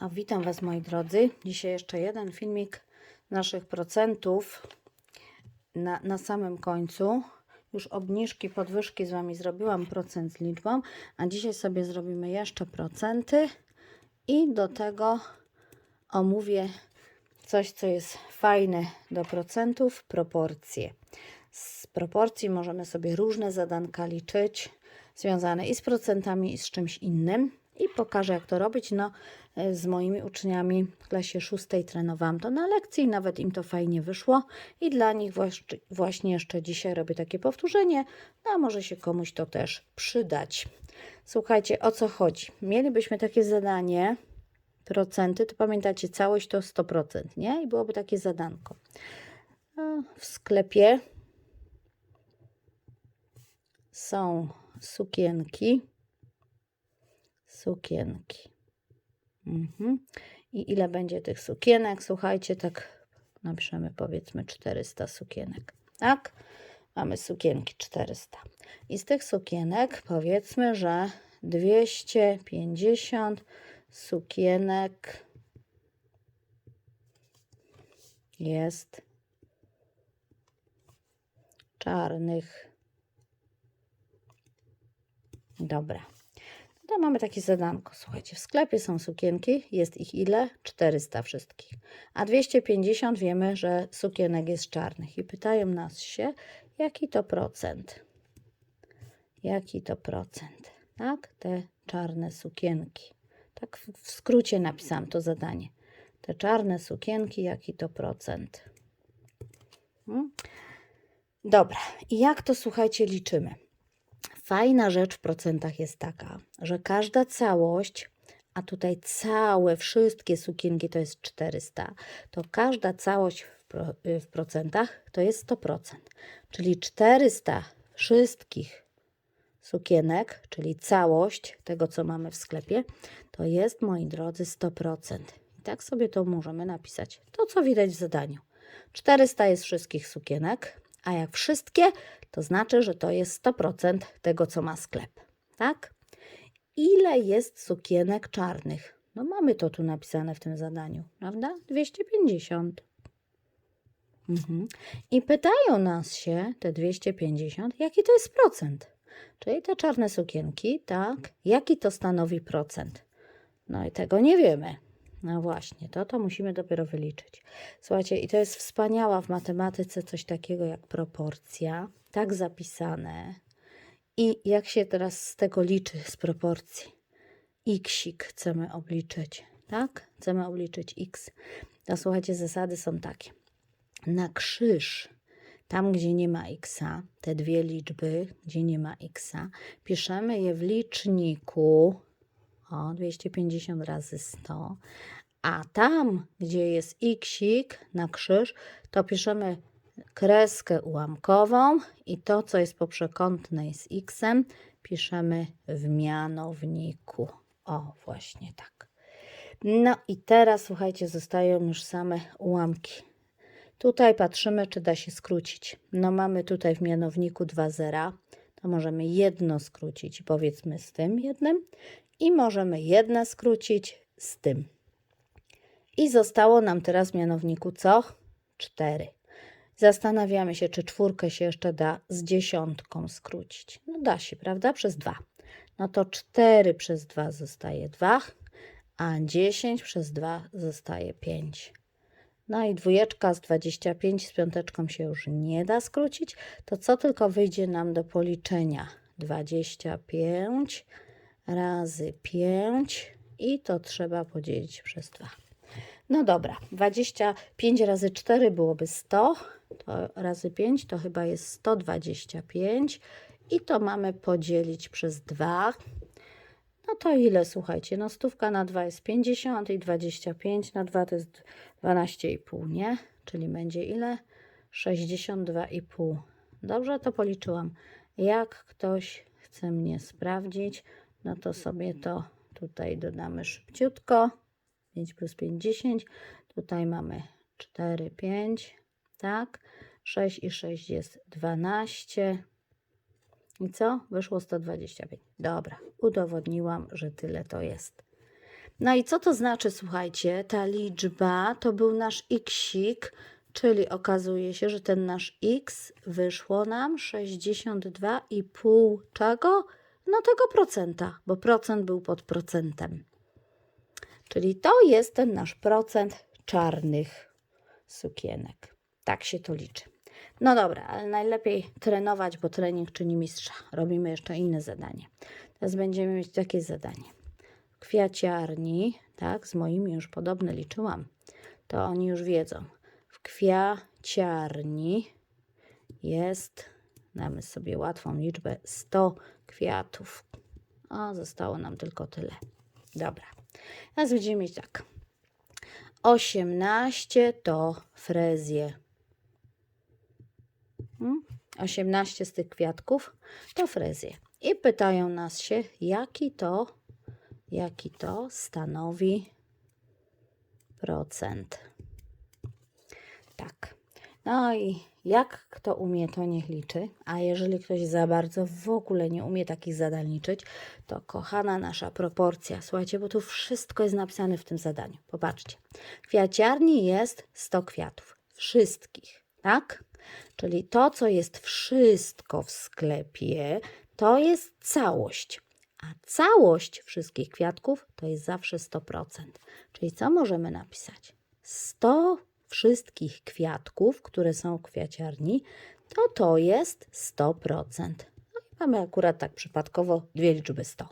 A witam Was moi drodzy. Dzisiaj jeszcze jeden filmik naszych procentów na, na samym końcu. Już obniżki, podwyżki z Wami zrobiłam procent z liczbą, a dzisiaj sobie zrobimy jeszcze procenty i do tego omówię coś, co jest fajne do procentów, proporcje. Z proporcji możemy sobie różne zadanka liczyć, związane i z procentami, i z czymś innym. I pokażę, jak to robić. No, e, z moimi uczniami w klasie szóstej trenowałam to na lekcji, nawet im to fajnie wyszło. I dla nich właśnie, właśnie jeszcze dzisiaj robię takie powtórzenie, no a może się komuś to też przydać. Słuchajcie, o co chodzi? Mielibyśmy takie zadanie, procenty, to pamiętacie, całość to 100%, nie? I byłoby takie zadanko. No, W sklepie są sukienki. Sukienki. Mhm. I ile będzie tych sukienek? Słuchajcie, tak napiszemy powiedzmy 400 sukienek. Tak? Mamy sukienki 400. I z tych sukienek powiedzmy, że 250 sukienek jest czarnych. Dobra. To mamy takie zadanko. Słuchajcie, w sklepie są sukienki, jest ich ile? 400 wszystkich. A 250 wiemy, że sukienek jest czarnych. I pytają nas się, jaki to procent? Jaki to procent? Tak, te czarne sukienki. Tak w skrócie napisałam to zadanie. Te czarne sukienki, jaki to procent? Hmm? Dobra, i jak to słuchajcie liczymy? Fajna rzecz w procentach jest taka, że każda całość, a tutaj całe, wszystkie sukienki to jest 400, to każda całość w, pro, w procentach to jest 100%. Czyli 400 wszystkich sukienek, czyli całość tego, co mamy w sklepie, to jest, moi drodzy, 100%. I tak sobie to możemy napisać. To, co widać w zadaniu. 400 jest wszystkich sukienek, a jak wszystkie, to znaczy, że to jest 100% tego, co ma sklep. Tak? Ile jest sukienek czarnych? No mamy to tu napisane w tym zadaniu, prawda? 250. Mhm. I pytają nas się, te 250, jaki to jest procent? Czyli te czarne sukienki, tak? Jaki to stanowi procent? No i tego nie wiemy. No właśnie, to to musimy dopiero wyliczyć. Słuchajcie, i to jest wspaniała w matematyce coś takiego jak proporcja, tak zapisane. I jak się teraz z tego liczy, z proporcji? Xik chcemy obliczyć, tak? Chcemy obliczyć x. To słuchajcie, zasady są takie. Na krzyż, tam gdzie nie ma x, te dwie liczby, gdzie nie ma x, piszemy je w liczniku o 250 razy 100, a tam, gdzie jest xik na krzyż, to piszemy kreskę ułamkową i to, co jest po przekątnej z x, piszemy w mianowniku. O, właśnie tak. No i teraz, słuchajcie, zostają już same ułamki. Tutaj patrzymy, czy da się skrócić. No mamy tutaj w mianowniku dwa zera, to możemy jedno skrócić, powiedzmy z tym jednym i możemy jedno skrócić z tym. I zostało nam teraz w mianowniku co? 4. Zastanawiamy się, czy czwórkę się jeszcze da z dziesiątką skrócić. No da się, prawda? Przez 2. No to 4 przez 2 zostaje 2, a 10 przez 2 zostaje 5. No i dwójeczka z 25 z piąteczką się już nie da skrócić. To co tylko wyjdzie nam do policzenia? 25 razy 5 i to trzeba podzielić przez 2. No dobra, 25 razy 4 byłoby 100, to razy 5 to chyba jest 125 i to mamy podzielić przez 2. No to ile, słuchajcie, no stówka na 2 jest 50 i 25 na 2 to jest 12,5, nie? Czyli będzie ile? 62,5. Dobrze to policzyłam. Jak ktoś chce mnie sprawdzić, no to sobie to tutaj dodamy szybciutko. 5 plus 5, 10. Tutaj mamy 4, 5, tak? 6 i 6 jest 12. I co? Wyszło 125. Dobra, udowodniłam, że tyle to jest. No i co to znaczy, słuchajcie, ta liczba to był nasz xik, czyli okazuje się, że ten nasz x wyszło nam 62,5 czego? No tego procenta, bo procent był pod procentem. Czyli to jest ten nasz procent czarnych sukienek. Tak się to liczy. No dobra, ale najlepiej trenować, bo trening czyni mistrza. Robimy jeszcze inne zadanie. Teraz będziemy mieć takie zadanie. W kwiaciarni, tak, z moimi już podobne liczyłam, to oni już wiedzą. W kwiaciarni jest, damy sobie łatwą liczbę, 100 kwiatów. A zostało nam tylko tyle. Dobra. Teraz będziemy mieć tak. 18 to frezje. Mm, 18 z tych kwiatków to frezje. I pytają nas się, jaki to, jaki to stanowi procent. Tak. No i jak kto umie, to niech liczy. A jeżeli ktoś za bardzo w ogóle nie umie takich zadań liczyć, to kochana nasza proporcja. Słuchajcie, bo tu wszystko jest napisane w tym zadaniu. Popatrzcie. W kwiaciarni jest 100 kwiatów. Wszystkich, tak? Czyli to, co jest wszystko w sklepie, to jest całość. A całość wszystkich kwiatków to jest zawsze 100%. Czyli co możemy napisać? 100 wszystkich kwiatków, które są w kwiaciarni, to to jest 100%. No mamy akurat tak przypadkowo dwie liczby 100.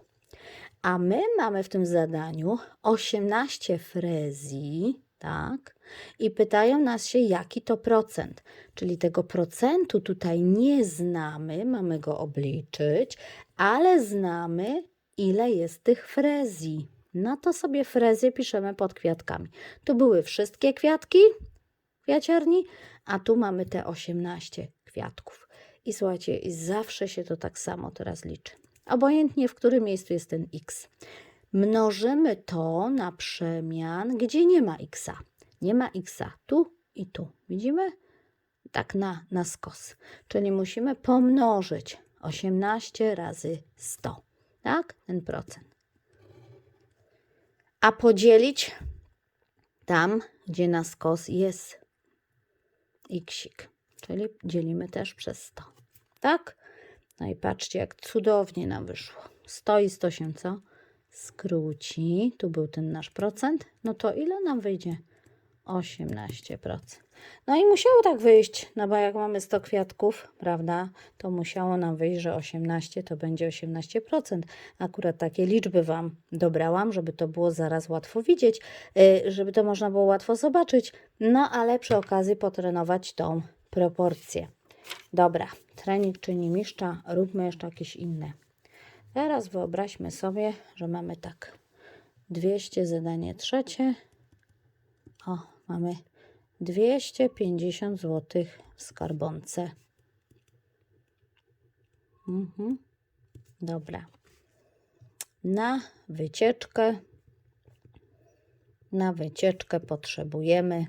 A my mamy w tym zadaniu 18 frezji, tak? I pytają nas się, jaki to procent. Czyli tego procentu tutaj nie znamy, mamy go obliczyć, ale znamy, ile jest tych frezji. No to sobie frezję piszemy pod kwiatkami. Tu były wszystkie kwiatki kwiaciarni, a tu mamy te 18 kwiatków. I słuchajcie, zawsze się to tak samo teraz liczy. Obojętnie w którym miejscu jest ten x. Mnożymy to na przemian, gdzie nie ma x. Nie ma x tu i tu. Widzimy? Tak na, na skos. Czyli musimy pomnożyć 18 razy 100. Tak? Ten procent. A podzielić tam, gdzie na skos jest xik. Czyli dzielimy też przez 100. Tak? No i patrzcie, jak cudownie nam wyszło. 100 i 100 się co? Skróci. Tu był ten nasz procent. No to ile nam wyjdzie? 18%. No i musiało tak wyjść, no bo jak mamy 100 kwiatków, prawda, to musiało nam wyjść, że 18 to będzie 18%. Akurat takie liczby Wam dobrałam, żeby to było zaraz łatwo widzieć, yy, żeby to można było łatwo zobaczyć, no ale przy okazji potrenować tą proporcję. Dobra, trening czyni mistrza, róbmy jeszcze jakieś inne. Teraz wyobraźmy sobie, że mamy tak 200 zadanie trzecie. O, mamy 250 zł w skarbonce. Mhm. Dobra. Na wycieczkę na wycieczkę potrzebujemy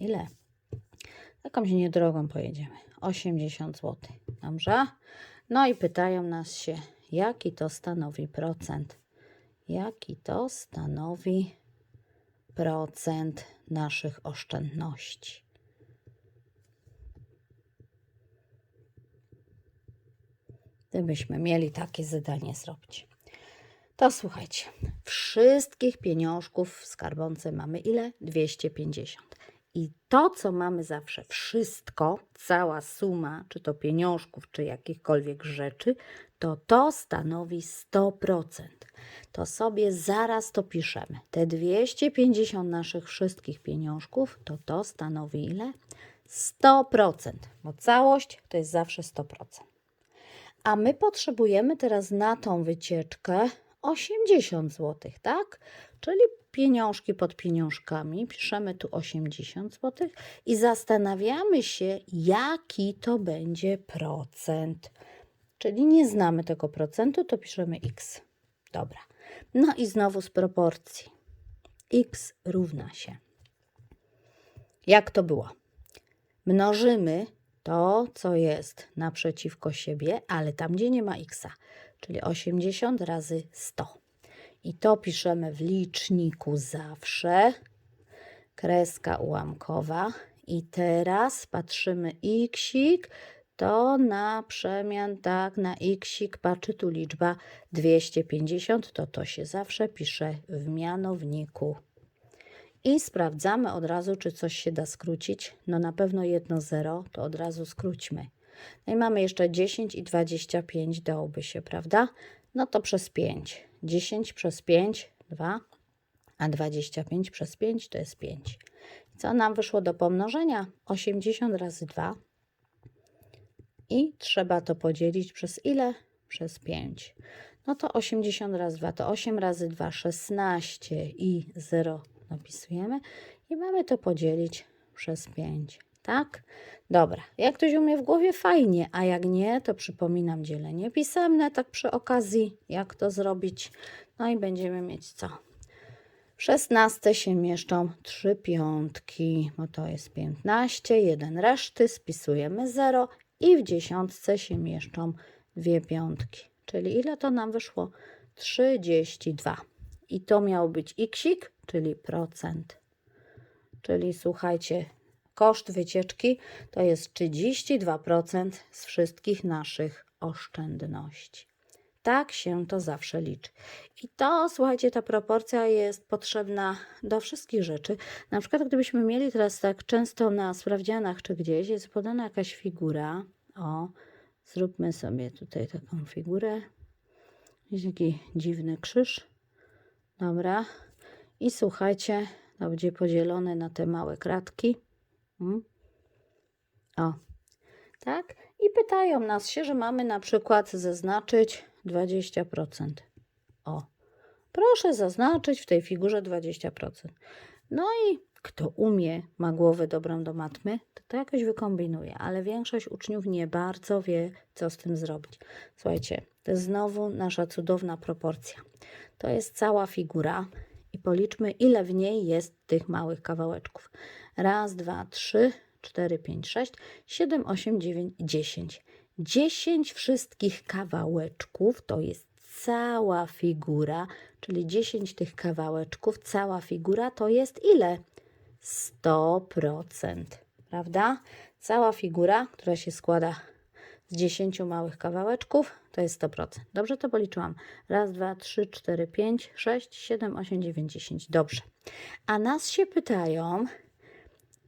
ile? Jakąś niedrogą pojedziemy. 80 zł. Dobrze? No i pytają nas się, jaki to stanowi procent. Jaki to stanowi procent naszych oszczędności. Gdybyśmy mieli takie zadanie zrobić. To słuchajcie, wszystkich pieniążków w skarbonce mamy ile? 250. I to, co mamy zawsze, wszystko, cała suma, czy to pieniążków, czy jakichkolwiek rzeczy, to to stanowi 100%. To sobie zaraz to piszemy. Te 250 naszych wszystkich pieniążków, to to stanowi ile? 100%, bo całość to jest zawsze 100%. A my potrzebujemy teraz na tą wycieczkę 80 zł, tak? Czyli pieniążki pod pieniążkami, piszemy tu 80 zł i zastanawiamy się, jaki to będzie procent. Czyli nie znamy tego procentu, to piszemy x. Dobra. No i znowu z proporcji. x równa się. Jak to było? Mnożymy to, co jest naprzeciwko siebie, ale tam, gdzie nie ma x. czyli 80 razy 100. I to piszemy w liczniku zawsze. Kreska ułamkowa. I teraz patrzymy xik, to na przemian, tak, na xik patrzy tu liczba 250, to to się zawsze pisze w mianowniku. I sprawdzamy od razu, czy coś się da skrócić. No na pewno jedno zero, to od razu skróćmy. No i mamy jeszcze 10 i 25 dałoby się, prawda? No to przez 5. 10 przez 5, 2, a 25 przez 5 to jest 5. Co nam wyszło do pomnożenia? 80 razy 2. I trzeba to podzielić przez ile? Przez 5. No to 80 razy 2 to 8 razy 2, 16 i 0 napisujemy. I mamy to podzielić przez 5. Tak? Dobra. Jak ktoś umie w głowie, fajnie, a jak nie, to przypominam dzielenie pisemne, tak przy okazji, jak to zrobić. No i będziemy mieć co? W 16 się mieszczą 3 piątki, bo to jest 15, jeden reszty, spisujemy 0 i w dziesiątce się mieszczą dwie piątki. Czyli ile to nam wyszło? 32. I to miał być xik, czyli procent. Czyli słuchajcie, koszt wycieczki to jest 32% z wszystkich naszych oszczędności. Tak się to zawsze liczy. I to, słuchajcie, ta proporcja jest potrzebna do wszystkich rzeczy. Na przykład, gdybyśmy mieli teraz tak często na sprawdzianach czy gdzieś jest podana jakaś figura. O, zróbmy sobie tutaj taką figurę. Jest taki dziwny krzyż. Dobra. I słuchajcie, to będzie podzielone na te małe kratki. Mm. O, tak? I pytają nas się, że mamy na przykład zaznaczyć 20%. O, proszę zaznaczyć w tej figurze 20%. No i kto umie, ma głowę dobrą do matmy, to to jakoś wykombinuje, ale większość uczniów nie bardzo wie, co z tym zrobić. Słuchajcie, to jest znowu nasza cudowna proporcja. To jest cała figura i policzmy, ile w niej jest tych małych kawałeczków. Raz, dwa, trzy, cztery, pięć, sześć, siedem, osiem, dziewięć, dziesięć. Dziesięć wszystkich kawałeczków to jest cała figura, czyli 10 tych kawałeczków, cała figura to jest ile? 100%, prawda? Cała figura, która się składa z 10 małych kawałeczków, to jest 100%. Dobrze to policzyłam. Raz, dwa, trzy, cztery, pięć, sześć, siedem, osiem, dziewięć, dziesięć. Dobrze. A nas się pytają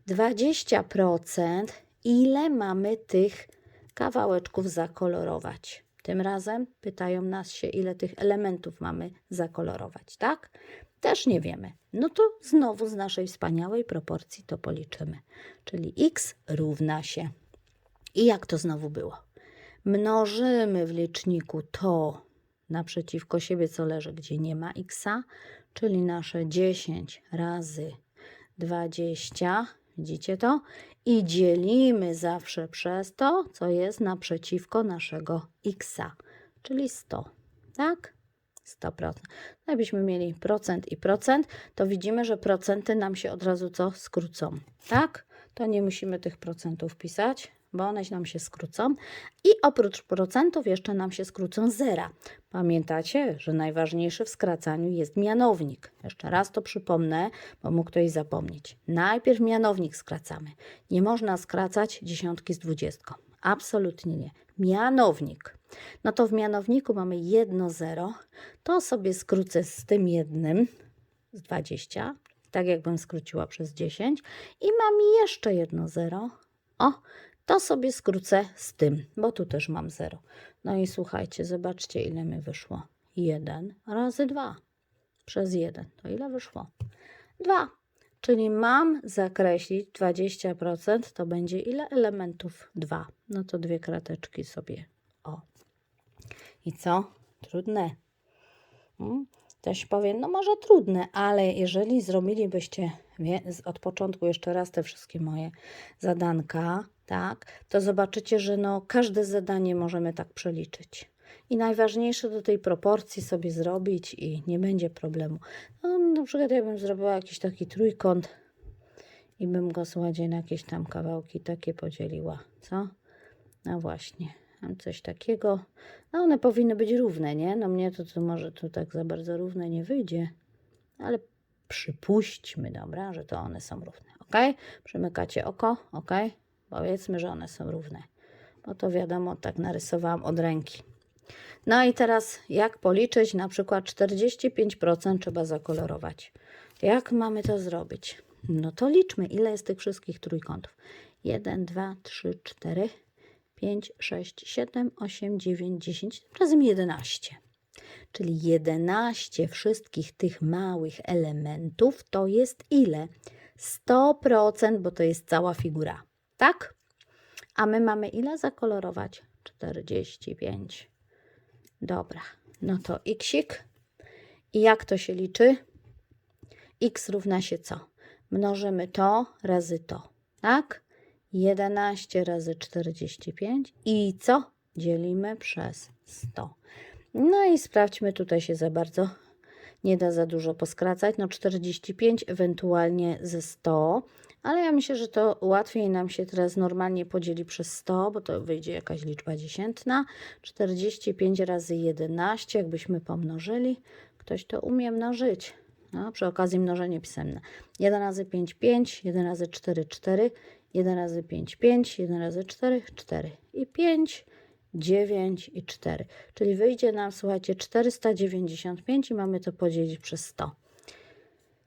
20%, ile mamy tych kawałeczków zakolorować. Tym razem pytają nas się, ile tych elementów mamy zakolorować, tak? Też nie wiemy. No to znowu z naszej wspaniałej proporcji to policzymy. Czyli x równa się. I jak to znowu było? Mnożymy w liczniku to naprzeciwko siebie, co leży, gdzie nie ma x, czyli nasze 10 razy 20, widzicie to? I dzielimy zawsze przez to, co jest naprzeciwko naszego x, czyli 100, tak? 100%. No jakbyśmy mieli procent i procent, to widzimy, że procenty nam się od razu co skrócą, tak? To nie musimy tych procentów pisać, bo one nam się skrócą. I oprócz procentów jeszcze nam się skrócą zera. Pamiętacie, że najważniejszy w skracaniu jest mianownik. Jeszcze raz to przypomnę, bo mógł ktoś zapomnieć. Najpierw mianownik skracamy. Nie można skracać dziesiątki z dwudziestką. Absolutnie nie. Mianownik. No to w mianowniku mamy jedno zero. To sobie skrócę z tym jednym, z 20, tak jakbym skróciła przez 10. I mam jeszcze jedno zero. O, to sobie skrócę z tym, bo tu też mam 0. No i słuchajcie, zobaczcie ile mi wyszło. 1 razy 2 przez 1. To ile wyszło? 2. Czyli mam zakreślić 20%, to będzie ile elementów? 2. No to dwie krateczki sobie. O. I co? Trudne. Hmm? Ktoś powie, no może trudne, ale jeżeli zrobilibyście wie, z- od początku jeszcze raz te wszystkie moje zadanka, tak, to zobaczycie, że no każde zadanie możemy tak przeliczyć. I najważniejsze do tej proporcji sobie zrobić i nie będzie problemu. No, na przykład ja bym zrobiła jakiś taki trójkąt i bym go, słuchajcie, na jakieś tam kawałki takie podzieliła, co? No właśnie. Mam coś takiego. No one powinny być równe, nie? No mnie to, to może tu tak za bardzo równe nie wyjdzie, ale przypuśćmy, dobra, że to one są równe, ok? Przymykacie oko, ok? Powiedzmy, że one są równe, bo to wiadomo, tak narysowałam od ręki. No i teraz jak policzyć? Na przykład 45% trzeba zakolorować. Jak mamy to zrobić? No to liczmy, ile jest tych wszystkich trójkątów. 1, 2, 3, 4, 5, 6, 7, 8, 9, 10, razem 11. Czyli 11 wszystkich tych małych elementów to jest ile? 100%, bo to jest cała figura. Tak? A my mamy ile zakolorować? 45. Dobra, no to xik. I jak to się liczy? x równa się co? Mnożymy to razy to, tak? 11 razy 45 i co? Dzielimy przez 100. No i sprawdźmy, tutaj się za bardzo nie da za dużo poskracać. No 45 ewentualnie ze 100, ale ja myślę, że to łatwiej nam się teraz normalnie podzieli przez 100, bo to wyjdzie jakaś liczba dziesiętna. 45 razy 11, jakbyśmy pomnożyli. Ktoś to umie mnożyć. No, przy okazji mnożenie pisemne. 1 razy 5, 5, 1 razy 4, 4, 1 razy 5, 5, 1 razy 4, 4 i 5, 9 i 4. Czyli wyjdzie nam, słuchajcie, 495 i mamy to podzielić przez 100.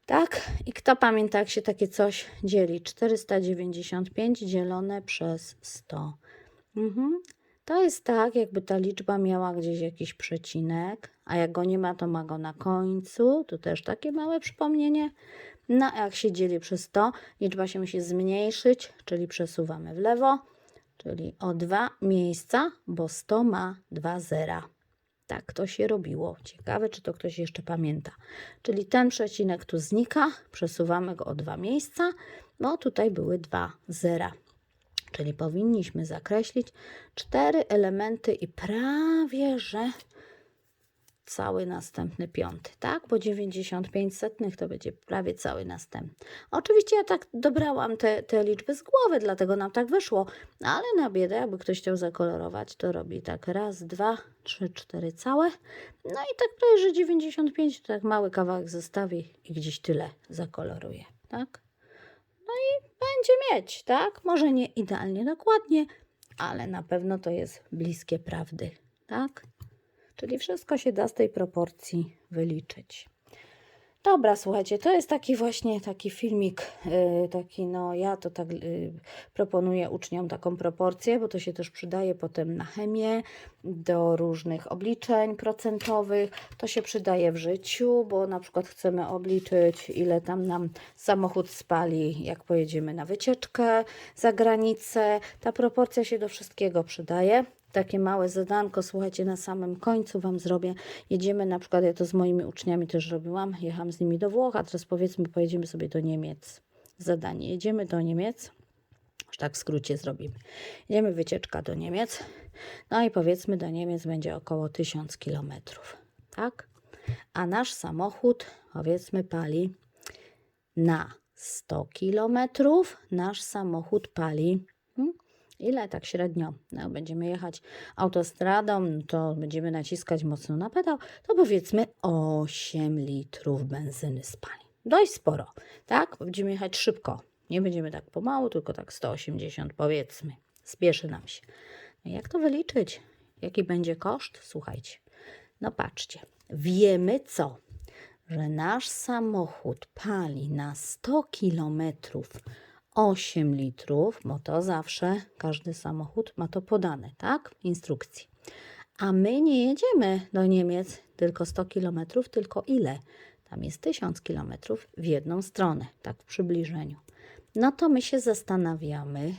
Tak? I kto pamięta, jak się takie coś dzieli? 495 dzielone przez 100. Mhm. To jest tak, jakby ta liczba miała gdzieś jakiś przecinek, a jak go nie ma, to ma go na końcu. Tu też takie małe przypomnienie. No, a jak się dzieli przez 100, liczba się musi zmniejszyć, czyli przesuwamy w lewo, czyli o dwa miejsca, bo 100 ma dwa zera. Tak to się robiło. Ciekawe, czy to ktoś jeszcze pamięta. Czyli ten przecinek tu znika, przesuwamy go o dwa miejsca, bo tutaj były dwa zera. Czyli powinniśmy zakreślić cztery elementy i prawie, że cały następny piąty, tak? Bo 95 setnych to będzie prawie cały następny. Oczywiście ja tak dobrałam te, te liczby z głowy, dlatego nam tak wyszło, ale na biedę, jakby ktoś chciał zakolorować, to robi tak raz, dwa, trzy, cztery całe. No i tak prawie, że 95 to tak mały kawałek zostawi i gdzieś tyle zakoloruje, tak? No i będzie mieć, tak? Może nie idealnie dokładnie, ale na pewno to jest bliskie prawdy, tak? Czyli wszystko się da z tej proporcji wyliczyć. Dobra, słuchajcie, to jest taki właśnie taki filmik, yy, taki no ja to tak yy, proponuję uczniom taką proporcję, bo to się też przydaje potem na chemię, do różnych obliczeń procentowych, to się przydaje w życiu, bo na przykład chcemy obliczyć ile tam nam samochód spali, jak pojedziemy na wycieczkę za granicę, ta proporcja się do wszystkiego przydaje takie małe zadanko, słuchajcie, na samym końcu Wam zrobię. Jedziemy na przykład, ja to z moimi uczniami też robiłam, jechałam z nimi do Włoch, a teraz powiedzmy, pojedziemy sobie do Niemiec. Zadanie, jedziemy do Niemiec, już tak w skrócie zrobimy. Jedziemy wycieczka do Niemiec, no i powiedzmy do Niemiec będzie około 1000 kilometrów, tak? A nasz samochód, powiedzmy, pali na 100 kilometrów, nasz samochód pali Ile tak średnio? No, będziemy jechać autostradą, to będziemy naciskać mocno na pedał, to powiedzmy 8 litrów benzyny spali. Dość sporo, tak? Będziemy jechać szybko. Nie będziemy tak pomału, tylko tak 180 powiedzmy. Spieszy nam się. No jak to wyliczyć? Jaki będzie koszt? Słuchajcie. No patrzcie. Wiemy co? Że nasz samochód pali na 100 kilometrów 8 litrów, bo to zawsze każdy samochód ma to podane, tak? W instrukcji. A my nie jedziemy do Niemiec tylko 100 km, tylko ile? Tam jest 1000 km w jedną stronę, tak w przybliżeniu. No to my się zastanawiamy,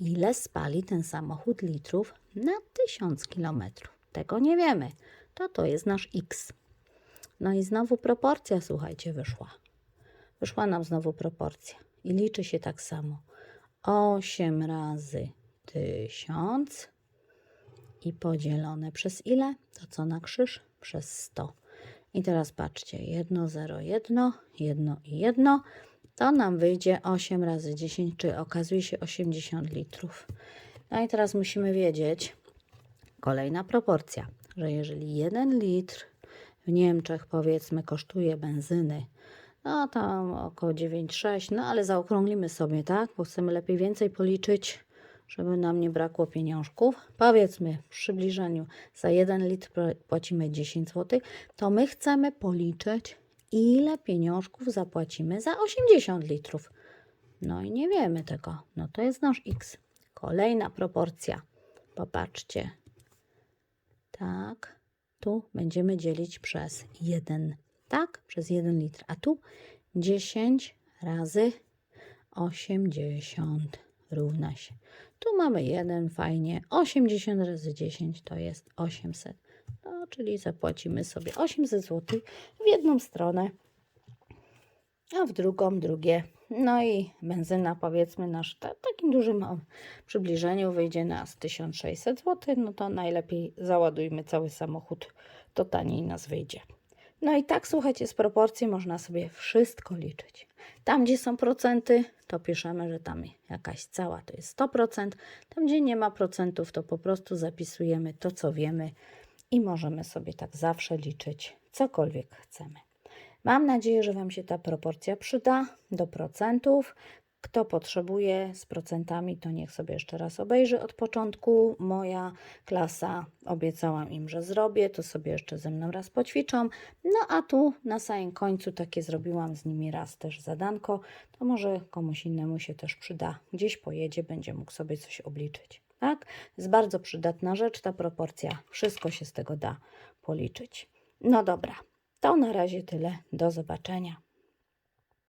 ile spali ten samochód litrów na 1000 km. Tego nie wiemy. To to jest nasz X. No i znowu proporcja, słuchajcie, wyszła. Wyszła nam znowu proporcja i liczy się tak samo. 8 razy 1000 i podzielone przez ile? To co na krzyż? Przez 100. I teraz patrzcie, 1, 0, 1, 1 i 1, to nam wyjdzie 8 razy 10, czy okazuje się 80 litrów. No i teraz musimy wiedzieć, kolejna proporcja, że jeżeli 1 litr w Niemczech powiedzmy kosztuje benzyny, no tam około 9,6, no ale zaokrąglimy sobie, tak? Bo chcemy lepiej więcej policzyć, żeby nam nie brakło pieniążków. Powiedzmy w przybliżeniu za 1 litr pła- płacimy 10 zł, to my chcemy policzyć, ile pieniążków zapłacimy za 80 litrów. No i nie wiemy tego. No to jest nasz x. Kolejna proporcja. Popatrzcie. Tak. Tu będziemy dzielić przez 1. Tak? Przez 1 litr. A tu 10 razy 80 równa się. Tu mamy 1, fajnie. 80 razy 10 to jest 800. No, czyli zapłacimy sobie 800 zł w jedną stronę, a w drugą drugie. No i benzyna powiedzmy nasz ta, takim dużym przybliżeniu wyjdzie nas 1600 zł, no to najlepiej załadujmy cały samochód, to taniej nas wyjdzie. No i tak słuchajcie, z proporcji można sobie wszystko liczyć. Tam, gdzie są procenty, to piszemy, że tam jakaś cała to jest 100%. Tam, gdzie nie ma procentów, to po prostu zapisujemy to, co wiemy i możemy sobie tak zawsze liczyć, cokolwiek chcemy. Mam nadzieję, że Wam się ta proporcja przyda do procentów. Kto potrzebuje z procentami, to niech sobie jeszcze raz obejrzy od początku. Moja klasa obiecałam im, że zrobię, to sobie jeszcze ze mną raz poćwiczą. No a tu na samym końcu takie zrobiłam z nimi raz też zadanko. To może komuś innemu się też przyda. Gdzieś pojedzie, będzie mógł sobie coś obliczyć. Tak? Jest bardzo przydatna rzecz ta proporcja. Wszystko się z tego da policzyć. No dobra, to na razie tyle. Do zobaczenia.